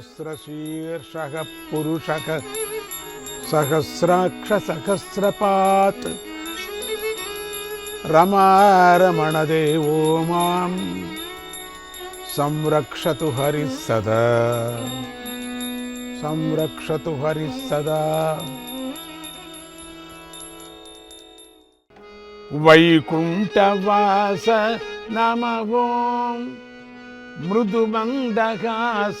सहस्रशीर्षः पुरुषः सहस्राक्षसहस्रपात् रमारमणदेवो मां संरक्षतु हरिः सदा संरक्षतु हरिः सदा वैकुण्ठवास नमः ॐ मृदुमन्दहास नमः वैकुण्ठवास नमवो मृदुमन्दहास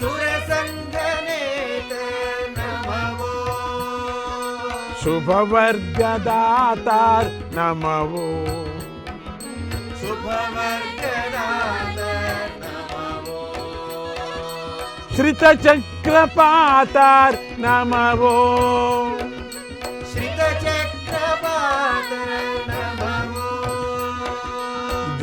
सुरसङ्गनेतार् नमवो। शुभवर्गदातार् नमवो। श्रितचक्रपातार् नमवो।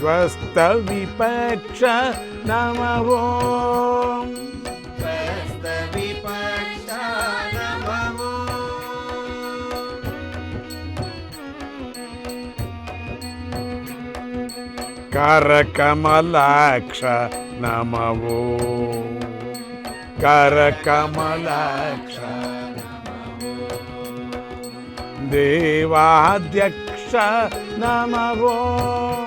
స్వస్థవిపక్ష నమవో. కరకమలాక్ష నమవో. కరకమలాక్ష దేవాధ్యక్ష నమవో.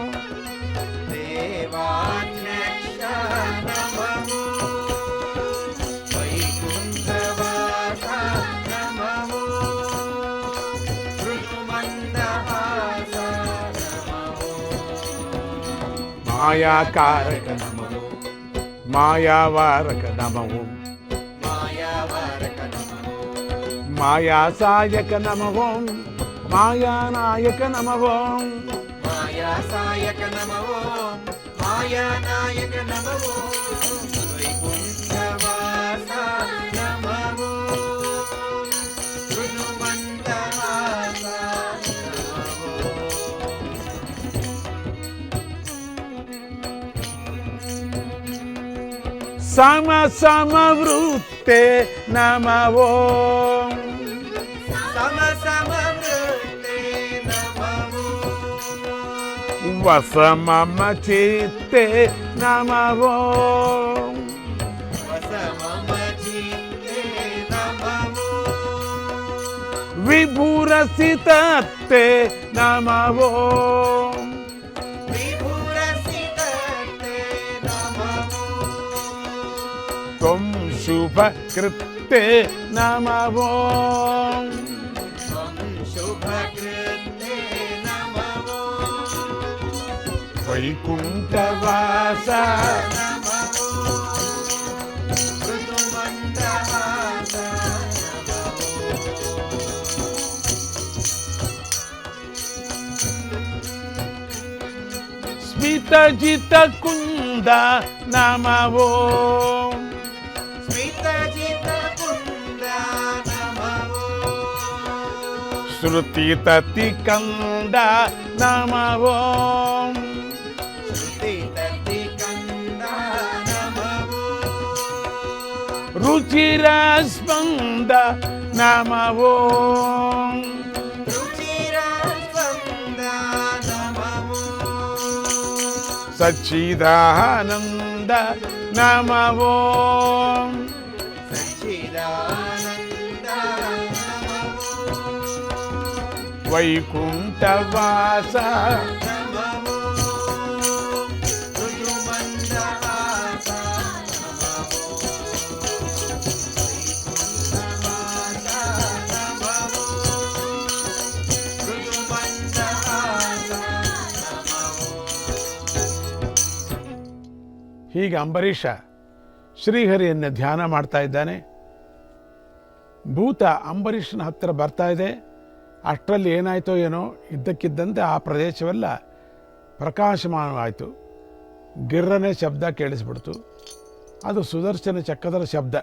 మాయాకారక నమో మాయావారక నమో మాయాసాయక నమో మాయానాయక నమో మాయా సాయక నమో మాయానాయక నమో సమ సమ వృత్తే నమ ఓం వస మమ చిత్తే నమ ఓం విభూరసితే నమ त्वं शुभकृत्ते नमः त्वं शुभकृते नमवो वैकुण्ठवास नमवो ऋतुमन्दहास नमवो ஸ்ருதி தத்தி கண்ட நமவோம். ருச்சிரஸ்பந்த நமவோம். சச்சிதானந்த நமவோம். ವೈಕುಂಠವಾಸ. ಹೀಗೆ ಅಂಬರೀಷ ಶ್ರೀಹರಿಯನ್ನು ಧ್ಯಾನ ಮಾಡ್ತಾ ಇದ್ದಾನೆ. ಭೂತ ಅಂಬರೀಷನ ಹತ್ತಿರ ಬರ್ತಾ ಇದೆ. ಅಷ್ಟರಲ್ಲಿ ಏನಾಯಿತೋ ಏನೋ ಇದ್ದಕ್ಕಿದ್ದಂತೆ ಆ ಪ್ರದೇಶವೆಲ್ಲ ಪ್ರಕಾಶಮಾನವಾಯಿತು. ಗಿರ್ರನೆ ಶಬ್ದ ಕೇಳಿಸ್ಬಿಡ್ತು. ಅದು ಸುದರ್ಶನ ಚಕ್ರದ ಶಬ್ದ.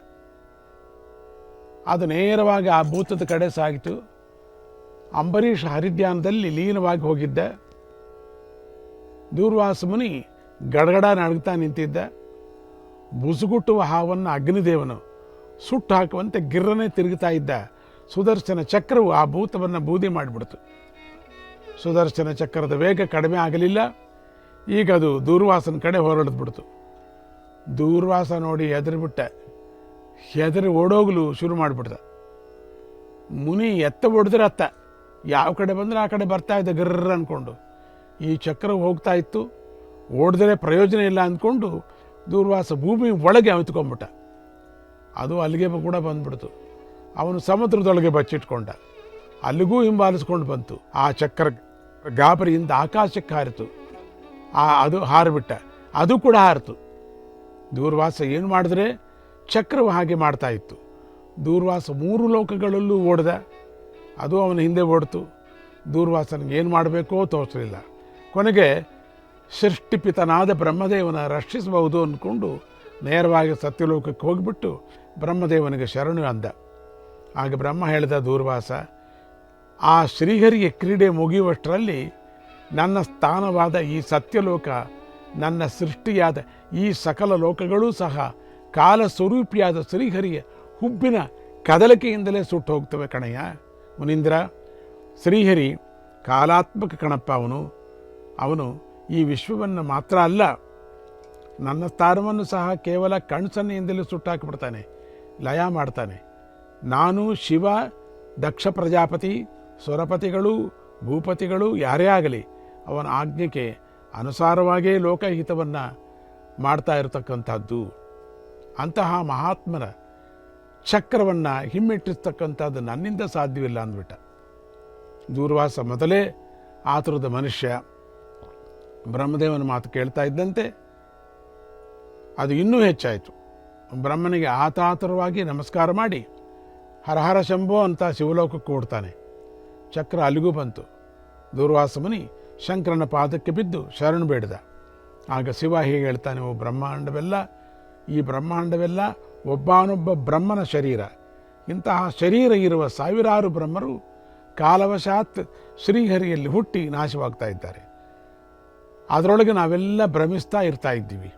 ಅದು ನೇರವಾಗಿ ಆ ಭೂತದ ಕಡೆ ಸಾಗಿತು. ಅಂಬರೀಷ್ ಹರಿದ್ಯಾನದಲ್ಲಿ ಲೀನವಾಗಿ ಹೋಗಿದ್ದ. ದೂರ್ವಾಸ ಮುನಿ ಗಡಗಡ ನಡುಗ್ತಾ ನಿಂತಿದ್ದ. ಬುಸುಗುಟ್ಟುವ ಹಾವನ್ನು ಅಗ್ನಿದೇವನು ಸುಟ್ಟು ಹಾಕುವಂತೆ ಗಿರ್ರನೆ ತಿರುಗುತ್ತಾ ಇದ್ದ. ಸುದರ್ಶನ ಚಕ್ರವು ಆ ಭೂತವನ್ನು ಬೂದಿ ಮಾಡಿಬಿಡ್ತು. ಸುದರ್ಶನ ಚಕ್ರದ ವೇಗ ಕಡಿಮೆ ಆಗಲಿಲ್ಲ. ಈಗ ಅದು ದೂರ್ವಾಸನ ಕಡೆ ಹೊರಳಿದು ಬಿಡ್ತು ದೂರ್ವಾಸ ನೋಡಿ ಹೆದರಿಬಿಟ್ಟೆ. ಹೆದರಿ ಓಡೋಗಲು ಶುರು ಮಾಡಿಬಿಡ್ದ. ಮುನಿ ಎತ್ತ ಹೊಡೆದ್ರೆ ಅತ್ತ. ಯಾವ ಕಡೆ ಬಂದರೆ ಆ ಕಡೆ ಬರ್ತಾ ಇದ್ದ ಗರ್ರ ಅಂದ್ಕೊಂಡು ಈ ಚಕ್ರ ಹೋಗ್ತಾ ಇತ್ತು. ಓಡಿದ್ರೆ ಪ್ರಯೋಜನ ಇಲ್ಲ ಅಂದ್ಕೊಂಡು ದೂರ್ವಾಸ ಭೂಮಿ ಒಳಗೆ ಅವಿತ್ಕೊಂಡ್ಬಿಟ್ಟ. ಅದು ಅಲ್ಲಿಗೆ ಕೂಡ ಬಂದ್ಬಿಡ್ತು. ಅವನು ಸಮುದ್ರದೊಳಗೆ ಬಚ್ಚಿಟ್ಕೊಂಡ. ಅಲ್ಲಿಗೂ ಹಿಂಬಾಲಿಸ್ಕೊಂಡು ಬಂತು. ಆ ಚಕ್ರ ಗಾಬರಿಯಿಂದ ಆಕಾಶಕ್ಕೆ ಹಾರಿತು. ಆ, ಅದು ಹಾರಿಬಿಟ್ಟ. ಅದು ಕೂಡ ಹಾರಿತು. ದೂರ್ವಾಸ ಏನು ಮಾಡಿದ್ರೆ ಚಕ್ರವು ಹಾಗೆ ಮಾಡ್ತಾ ಇತ್ತು. ದೂರ್ವಾಸ ಮೂರು ಲೋಕಗಳಲ್ಲೂ ಓಡ್ದ. ಅದು ಅವನ ಹಿಂದೆ ಓಡ್ತು. ದೂರ್ವಾಸನಿಗೆ ಏನು ಮಾಡಬೇಕೋ ತೋರಿಸಲಿಲ್ಲ. ಕೊನೆಗೆ ಸೃಷ್ಟಿಪಿತನಾದ ಬ್ರಹ್ಮದೇವನ ರಕ್ಷಿಸಬಹುದು ಅಂದ್ಕೊಂಡು ನೇರವಾಗಿ ಸತ್ಯಲೋಕಕ್ಕೆ ಹೋಗಿಬಿಟ್ಟು ಬ್ರಹ್ಮದೇವನಿಗೆ ಶರಣು ಅಂದ. ಆಗ ಬ್ರಹ್ಮ ಹೇಳಿದ ದೂರ್ವಾಸ, ಆ ಶ್ರೀಹರಿಗೆ ಕ್ರೀಡೆ ಮುಗಿಯುವಷ್ಟರಲ್ಲಿ ನನ್ನ ಸ್ಥಾನವಾದ ಈ ಸತ್ಯಲೋಕ, ನನ್ನ ಸೃಷ್ಟಿಯಾದ ಈ ಸಕಲ ಲೋಕಗಳೂ ಸಹ ಕಾಲ ಸ್ವರೂಪಿಯಾದ ಶ್ರೀಹರಿಯ ಹುಬ್ಬಿನ ಕದಲಿಕೆಯಿಂದಲೇ ಸುಟ್ಟು ಹೋಗ್ತವೆ ಕಣಯ್ಯ. ಮುನೀಂದ್ರ, ಶ್ರೀಹರಿ ಕಾಲಾತ್ಮಕ ಕಣಪ್ಪ ಅವನು. ಅವನು ಈ ವಿಶ್ವವನ್ನು ಮಾತ್ರ ಅಲ್ಲ, ನನ್ನ ಸ್ಥಾನವನ್ನು ಸಹ ಕೇವಲ ಕಣ್ಸನ್ನೆಯಿಂದಲೇ ಸುಟ್ಟಾಕಿಬಿಡ್ತಾನೆ, ಲಯ ಮಾಡ್ತಾನೆ. ನಾನು ಶಿವ, ದಕ್ಷ ಪ್ರಜಾಪತಿ, ಸ್ವರಪತಿಗಳು, ಭೂಪತಿಗಳು ಯಾರೇ ಆಗಲಿ, ಅವನ ಆಜ್ಞೆಗೆ ಅನುಸಾರವಾಗೇ ಲೋಕಹಿತವನ್ನು ಮಾಡ್ತಾ ಇರತಕ್ಕಂಥದ್ದು. ಅಂತಹ ಮಹಾತ್ಮರ ಚಕ್ರವನ್ನು ಹಿಮ್ಮೆಟ್ಟಿಸ್ತಕ್ಕಂಥದ್ದು ನನ್ನಿಂದ ಸಾಧ್ಯವಿಲ್ಲ ಅಂದ್ಬಿಟ್ಟ. ದೂರ್ವಾಸ ಮೊದಲೇ ಆತುರದ ಮನುಷ್ಯ. ಬ್ರಹ್ಮದೇವನ ಮಾತು ಕೇಳ್ತಾ ಇದ್ದಂತೆ ಅದು ಇನ್ನೂ ಹೆಚ್ಚಾಯಿತು. ಬ್ರಹ್ಮನಿಗೆ ಆತಾತುರವಾಗಿ ನಮಸ್ಕಾರ ಮಾಡಿ ಹರಹರ ಶಂಭೋ ಅಂತ ಶಿವಲೋಕಕ್ಕೆ ಓಡ್ತಾನೆ. ಚಕ್ರ ಅಲ್ಲಿಗೂ ಬಂತು. ದೂರ್ವಾಸ ಮುನಿ ಶಂಕರನ ಪಾದಕ್ಕೆ ಬಿದ್ದು ಶರಣು ಬೇಡಿದ. ಆಗ ಶಿವ ಹೀಗೆ ಹೇಳ್ತಾನೆ, ಓ ಬ್ರಹ್ಮಾಂಡವೆಲ್ಲ, ಈ ಬ್ರಹ್ಮಾಂಡವೆಲ್ಲ ಒಬ್ಬನೊಬ್ಬ ಬ್ರಹ್ಮನ ಶರೀರ. ಇಂತಹ ಶರೀರ ಇರುವ ಸಾವಿರಾರು ಬ್ರಹ್ಮರು ಕಾಲವಶಾತ್ ಶ್ರೀಹರಿಯಲ್ಲಿ ಹುಟ್ಟಿ ನಾಶವಾಗ್ತಾ ಇದ್ದಾರೆ. ಅದರೊಳಗೆ ನಾವೆಲ್ಲ ಭ್ರಮಿಸ್ತಾ ಇರ್ತಾ ಇದ್ದೀವಿ.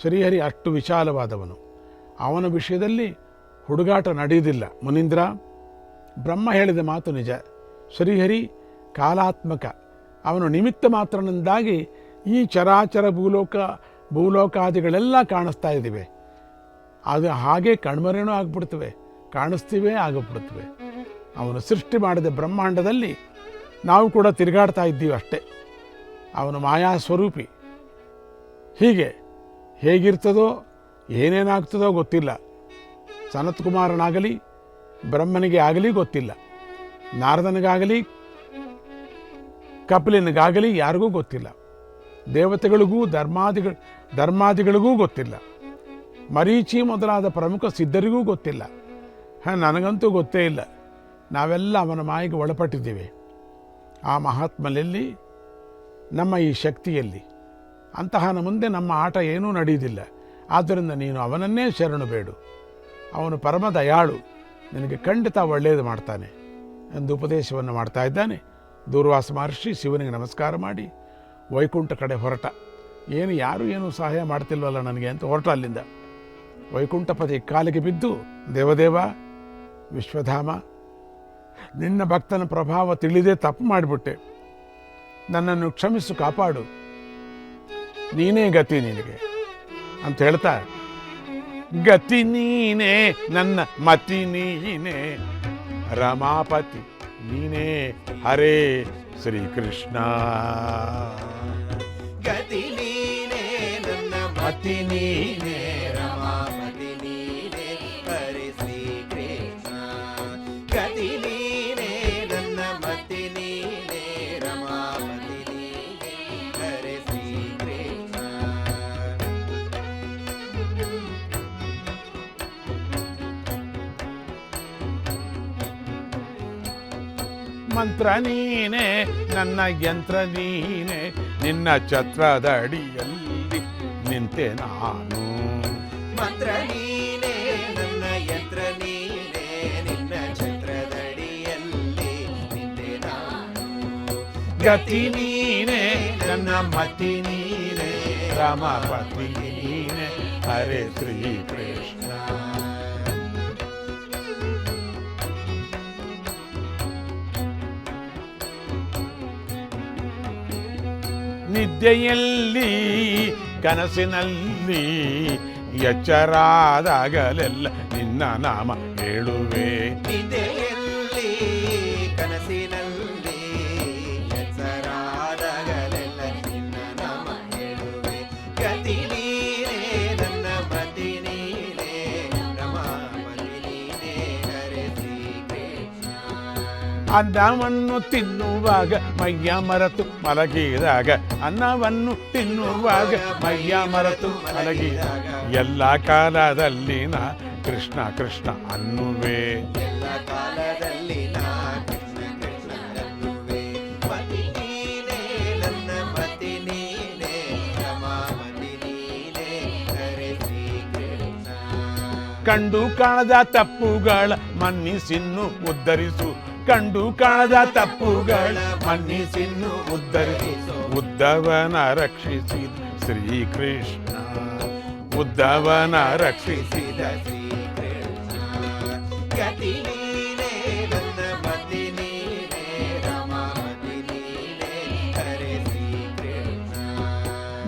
ಶ್ರೀಹರಿ ಅಷ್ಟು ವಿಶಾಲವಾದವನು. ಅವನ ವಿಷಯದಲ್ಲಿ ಹುಡುಗಾಟ ನಡೆಯುವುದಿಲ್ಲ. ಮುನೀಂದ್ರ, ಬ್ರಹ್ಮ ಹೇಳಿದ ಮಾತು ನಿಜ. ಶ್ರೀಹರಿ ಕಾಲಾತ್ಮಕ. ಅವನು ನಿಮಿತ್ತ ಮಾತ್ರನಿಂದಾಗಿ ಈ ಚರಾಚರ ಭೂಲೋಕ, ಭೂಲೋಕಾದಿಗಳೆಲ್ಲ ಕಾಣಿಸ್ತಾ ಇದ್ದೀವಿ ಅದು ಹಾಗೆ ಕಣ್ಮರೇನೂ ಆಗಿಬಿಡ್ತವೆ, ಕಾಣಿಸ್ತೀವೇ ಆಗಿಬಿಡ್ತವೆ. ಅವನು ಸೃಷ್ಟಿ ಮಾಡಿದ ಬ್ರಹ್ಮಾಂಡದಲ್ಲಿ ನಾವು ಕೂಡ ತಿರುಗಾಡ್ತಾ ಇದ್ದೀವಿ ಅಷ್ಟೇ. ಅವನು ಮಾಯಾ ಸ್ವರೂಪಿ. ಹೀಗೆ ಹೇಗಿರ್ತದೋ, ಏನೇನಾಗ್ತದೋ ಗೊತ್ತಿಲ್ಲ. ಸನತ್ ಕುಮಾರನಾಗಲಿ ಬ್ರಹ್ಮನಿಗೆ ಆಗಲಿ ಗೊತ್ತಿಲ್ಲ. ನಾರದನಿಗಾಗಲಿ, ಕಪಿಲಿನಿಗಾಗಲಿ ಯಾರಿಗೂ ಗೊತ್ತಿಲ್ಲ. ದೇವತೆಗಳಿಗೂ ಧರ್ಮಾದಿಗಳ ಧರ್ಮಾದಿಗಳಿಗೂ ಗೊತ್ತಿಲ್ಲ. ಮರೀಚಿ ಮೊದಲಾದ ಪ್ರಮುಖ ಸಿದ್ಧರಿಗೂ ಗೊತ್ತಿಲ್ಲ. ಹಾಂ, ನನಗಂತೂ ಗೊತ್ತೇ ಇಲ್ಲ. ನಾವೆಲ್ಲ ಅವನ ಮಾಯಿಗೆ ಒಳಪಟ್ಟಿದ್ದೇವೆ. ಆ ಮಹಾತ್ಮನಲ್ಲಿ ನಮ್ಮ ಈ ಶಕ್ತಿಯಲ್ಲಿ. ಅಂತಹನ ಮುಂದೆ ನಮ್ಮ ಆಟ ಏನೂ ನಡೆಯುವುದಿಲ್ಲ. ಆದ್ದರಿಂದ ನೀನು ಅವನನ್ನೇ ಶರಣು ಬೇಡು. ಅವನು ಪರಮ ದಯಾಳು, ನಿನಗೆ ಖಂಡಿತ ಒಳ್ಳೆಯದು ಮಾಡ್ತಾನೆ ಎಂದು ಉಪದೇಶವನ್ನು ಮಾಡ್ತಾ ಇದ್ದಾನೆ. ದೂರ್ವಾಸ ಮಹರ್ಷಿ ಶಿವನಿಗೆ ನಮಸ್ಕಾರ ಮಾಡಿ, ವೈಕುಂಠ ಕಡೆ ಹೊರಟ. ಏನು, ಯಾರೂ ಏನು ಸಹಾಯ ಮಾಡ್ತಿಲ್ವಲ್ಲ ನನಗೆ ಅಂತ ಹೊರಟ ಅಲ್ಲಿಂದ. ವೈಕುಂಠಪತಿ ಕಾಲಿಗೆ ಬಿದ್ದು, ದೇವದೇವ, ವಿಶ್ವಧಾಮ, ನಿನ್ನ ಭಕ್ತನ ಪ್ರಭಾವ ತಿಳಿದೇ ತಪ್ಪು ಮಾಡಿಬಿಟ್ಟೆ. ನನ್ನನ್ನು ಕ್ಷಮಿಸು, ಕಾಪಾಡು. ನೀನೇ ಗತಿ ನಿನಗೆ ಅಂತ ಹೇಳ್ತಾ ಗತಿ ನೀನೇ ನನ್ನ ಮತಿ ನೀನೇ ರಮಾಪತಿ ನೀನೇ ಹರೇ ಶ್ರೀಕೃಷ್ಣ ಗತಿ ನೀನೇ ನನ್ನ ಮತಿ ನೀನೇ ಮಂತ್ರ ನೀನೆ ನನ್ನ ಯಂತ್ರ ನೀನೆ ನಿನ್ನ ಛತ್ರದ ಅಡಿಯಲ್ಲಿ ನಿಂತೆ ನಾನು. ಮಂತ್ರ ನೀನೇ ನನ್ನ ಯಂತ್ರ ನೀನೇ ನಿನ್ನ ಛತ್ರದಡಿಯಲ್ಲಿ ನಿಂತೆ ನಾನು. ಗತಿ ನೀನೆ ನನ್ನ ಮತಿ ನೀನೆ ರಮಪತಿ ನೀನೆ ಹರೇ ಶ್ರೀ ಕೃಷ್ಣ. ನಿದ್ದೆಯಲ್ಲಿ ಕನಸಿನಲ್ಲಿ ಎಚ್ಚರಾದಾಗಲೆಲ್ಲ ನಿನ್ನ ನಾಮ ಹೇಳುವೆ. ಅನ್ನವನ್ನು ತಿನ್ನುವಾಗ ಮೈಯ ಮರತು ಮಲಗಿದಾಗ ಅನ್ನವನ್ನು ತಿನ್ನುವಾಗ ಮೈಯ ಮರತು ಮಲಗಿದಾಗ. ಎಲ್ಲ ಕಾಲದಲ್ಲಿ ನಾ ಕೃಷ್ಣ ಕೃಷ್ಣ ಅನ್ನುವೆ. ಕಂಡು ಕಾಣದ ತಪ್ಪುಗಳ ಮನ್ನಿಸಿನ್ನು ಉದ್ಧರಿಸು. ಕಂಡು ಕಾಣದ ತಪ್ಪುಗಳ ಮನ್ನಿಸಿನ್ನು ಉದ್ಧರಿಸು ಉದ್ದವನ ರಕ್ಷಿಸಿದ ಶ್ರೀಕೃಷ್ಣ. ಉದ್ದವನ ರಕ್ಷಿಸಿದ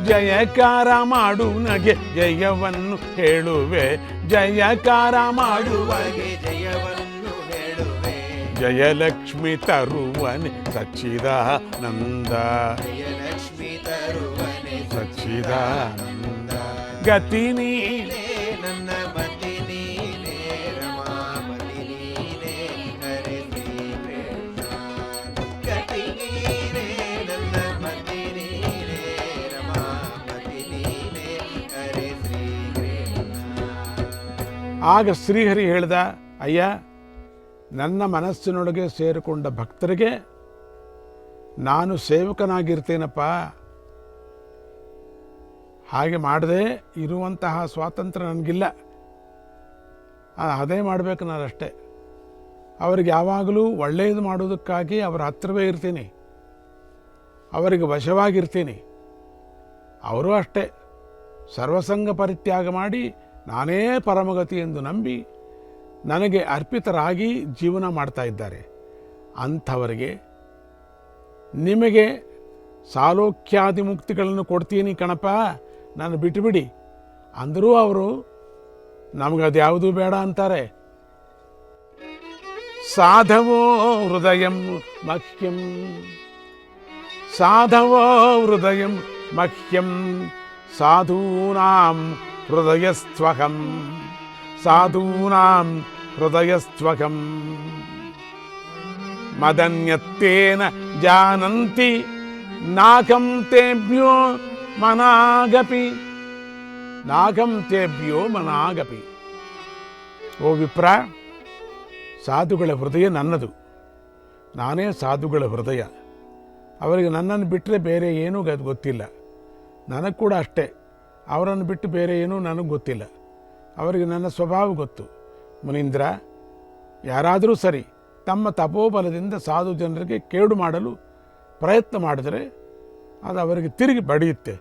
ಜಯಕಾರ ಮಾಡು ನಗೆ, ಜಯವನ್ನು ಹೇಳುವೆ. ಜಯಕಾರ ಮಾಡುವಗೆ ಜಯವನ್ನು ಜಯಲಕ್ಷ್ಮಿ ತರುವನೆ ಸಚ್ಚಿದಾನಂದ. ಜಯಲಕ್ಷ್ಮಿ ತರುವನೆ ಸಚ್ಚಿದಾನಂದ. ಗತಿ ನೀನೆ. ನನ್ನ ಮತಿ ನೀನೇ ರಮಾಮತಿ ನೀನೇ ಹರೇ ಶ್ರೀ ಕೃಷ್ಣ ಗತಿ ನೀನೇ ನನ್ನ ಮತಿ ನೀನೇ ರಮಾಮತಿ ನೀನೇ ಹರೇ ಶ್ರೀ ಆಗ ಶ್ರೀಹರಿ ಹೇಳ್ದ ಅಯ್ಯ ನನ್ನ ಮನಸ್ಸಿನೊಳಗೆ ಸೇರಿಕೊಂಡ ಭಕ್ತರಿಗೆ ನಾನು ಸೇವಕನಾಗಿರ್ತೇನಪ್ಪ. ಹಾಗೆ ಮಾಡದೆ ಇರುವಂತಹ ಸ್ವಾತಂತ್ರ್ಯ ನನಗಿಲ್ಲ. ಅದೇ ಮಾಡಬೇಕು ನಾನು ಅಷ್ಟೇ ಅವರಿಗೆ ಯಾವಾಗಲೂ ಒಳ್ಳೆಯದು ಮಾಡೋದಕ್ಕಾಗಿ ಅವರ ಹತ್ತಿರವೇ ಇರ್ತೀನಿ. ಅವರಿಗೆ ವಶವಾಗಿರ್ತೀನಿ. ಅವರು ಅಷ್ಟೇ. ಸರ್ವಸಂಗ ಪರಿತ್ಯಾಗ ಮಾಡಿ ನಾನೇ ಪರಮಗತಿ ಎಂದು ನಂಬಿ ನನಗೆ ಅರ್ಪಿತರಾಗಿ ಜೀವನ ಮಾಡ್ತಾ ಇದ್ದಾರೆ. ಅಂಥವರಿಗೆ ನಿಮಗೆ ಸಾಲೋಕ್ಯಾದಿ ಮುಕ್ತಿಗಳನ್ನು ಕೊಡ್ತೀನಿ ಕಣಪ್ಪ, ನಾನು ಬಿಟ್ಟುಬಿಡಿ ಅಂದರೂ ಅವರು ನಮಗದ್ಯಾವುದೂ ಬೇಡ ಅಂತಾರೆ. ಸಾಧವೋ ಹೃದಯಂ ಮಹ್ಯಂ, ಸಾಧವೋ ಹೃದಯಂ ಮಹ್ಯಂ, ಸಾಧೂನಾಂ ಹೃದಯಸ್ತ್ವಹಂ. ಸಾಧೂನಾಂ ಹೃದಯಸ್ತ್ವಹಂ ಮದನ್ಯತ್ತೇನ ಜಾನಂತಿ ನಾಕಂ ತೇಭ್ಯೋ ಮನಾಗಪಿ ನಾಗಂ ತೇಭ್ಯೋ ಮನಾಗಪಿ ಓ ವಿಪ್ರ ಸಾಧುಗಳ ಹೃದಯ ನನ್ನದು. ನಾನೇ ಸಾಧುಗಳ ಹೃದಯ. ಅವರಿಗೆ ನನ್ನನ್ನು ಬಿಟ್ಟರೆ ಬೇರೆ ಏನೂ ಗದ್ ಗೊತ್ತಿಲ್ಲ. ನನಗೆ ಕೂಡ ಅಷ್ಟೇ. ಅವರನ್ನು ಬಿಟ್ಟು ಬೇರೆ ಏನೂ ನನಗೆ ಗೊತ್ತಿಲ್ಲ. ಅವರಿಗೆ ನನ್ನ ಸ್ವಭಾವ ಗೊತ್ತು. ಮುನೀಂದ್ರ, ಯಾರಾದರೂ ಸರಿ ತಮ್ಮ ತಪೋಬಲದಿಂದ ಸಾಧು ಜನರಿಗೆ ಕೇಡು ಮಾಡಲು ಪ್ರಯತ್ನ ಮಾಡಿದರೆ ಅದು ಅವರಿಗೆ ತಿರುಗಿ ಬಡಿಯುತ್ತೆ.